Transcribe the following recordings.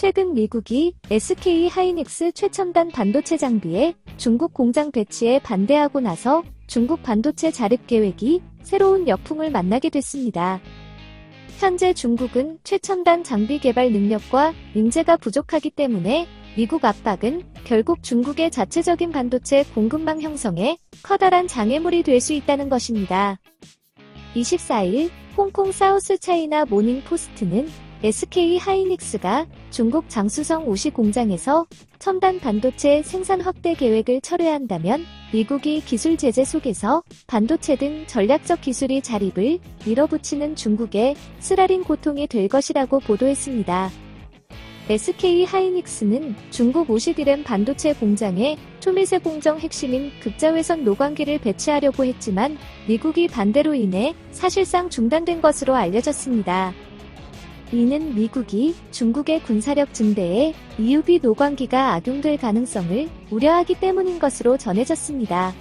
최근 미국이 SK 하이닉스 최첨단 반도체 장비에 중국 공장 배치에 반대하고 나서 중국 반도체 자립 계획이 새로운 역풍을 만나게 됐습니다. 현재 중국은 최첨단 장비 개발 능력과 인재가 부족하기 때문에 미국 압박은 결국 중국의 자체적인 반도체 공급망 형성에 커다란 장애물이 될 수 있다는 것입니다. 24일 홍콩 사우스 차이나 모닝 포스트는 SK 하이닉스가 중국 장수성 우시 공장에서 첨단 반도체 생산 확대 계획을 철회한다면 미국이 기술 제재 속에서 반도체 등 전략적 기술이 자립을 밀어붙이는 중국의 쓰라린 고통이 될 것이라고 보도했습니다. SK 하이닉스는 중국 우시디램 반도체 공장에 초미세 공정 핵심인 극자외선 노광기를 배치하려고 했지만 미국이 반대로 인해 사실상 중단된 것으로 알려졌습니다. 이는 미국이 중국의 군사력 증대에 EUV 노광기가 악용될 가능성을 우려하기 때문인 것으로 전해졌습니다.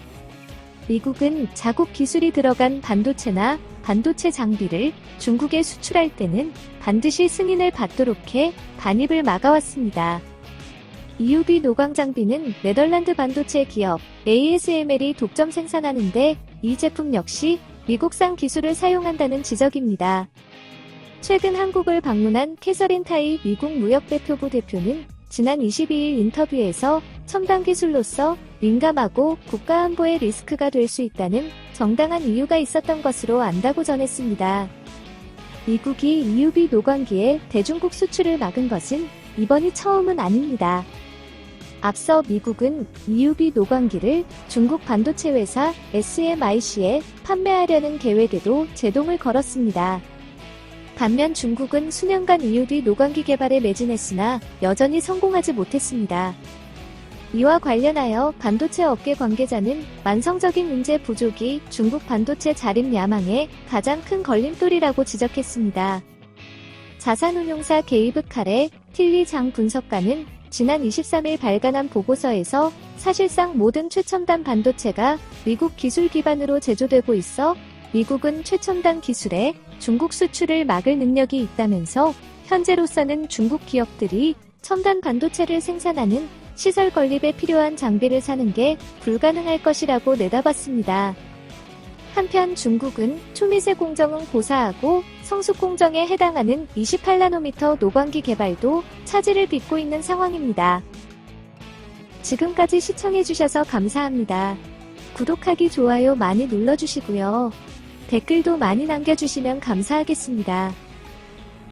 미국은 자국 기술이 들어간 반도체나 반도체 장비를 중국에 수출할 때는 반드시 승인을 받도록 해 반입을 막아왔습니다. EUV 노광 장비는 네덜란드 반도체 기업 ASML이 독점 생산하는데 이 제품 역시 미국산 기술을 사용한다는 지적입니다. 최근 한국을 방문한 캐서린 타이 미국 무역대표부 대표는 지난 22일 인터뷰에서 첨단 기술로서 민감하고 국가 안보의 리스크가 될 수 있다는 정당한 이유가 있었던 것으로 안다고 전했습니다. 미국이 EUV 노광기의 대중국 수출을 막은 것은 이번이 처음은 아닙니다. 앞서 미국은 EUV 노광기를 중국 반도체 회사 SMIC에 판매하려는 계획에도 제동을 걸었습니다. 반면 중국은 수년간 EUV 노광기 개발에 매진했으나 여전히 성공하지 못했습니다. 이와 관련하여 반도체 업계 관계자는 만성적인 인재 부족이 중국 반도체 자립 야망의 가장 큰 걸림돌이라고 지적했습니다. 자산운용사 게이브칼의 틸리 장 분석가는 지난 23일 발간한 보고서에서 사실상 모든 최첨단 반도체가 미국 기술 기반으로 제조되고 있어 미국은 최첨단 기술에 중국 수출을 막을 능력이 있다면서 현재로서는 중국 기업들이 첨단 반도체를 생산하는 시설 건립에 필요한 장비를 사는 게 불가능할 것이라고 내다봤습니다. 한편 중국은 초미세 공정은 고사하고 성숙 공정에 해당하는 28나노미터 노광기 개발도 차질을 빚고 있는 상황입니다. 지금까지 시청해주셔서 감사합니다. 구독하기, 좋아요 많이 눌러주시고요. 댓글도 많이 남겨주시면 감사하겠습니다.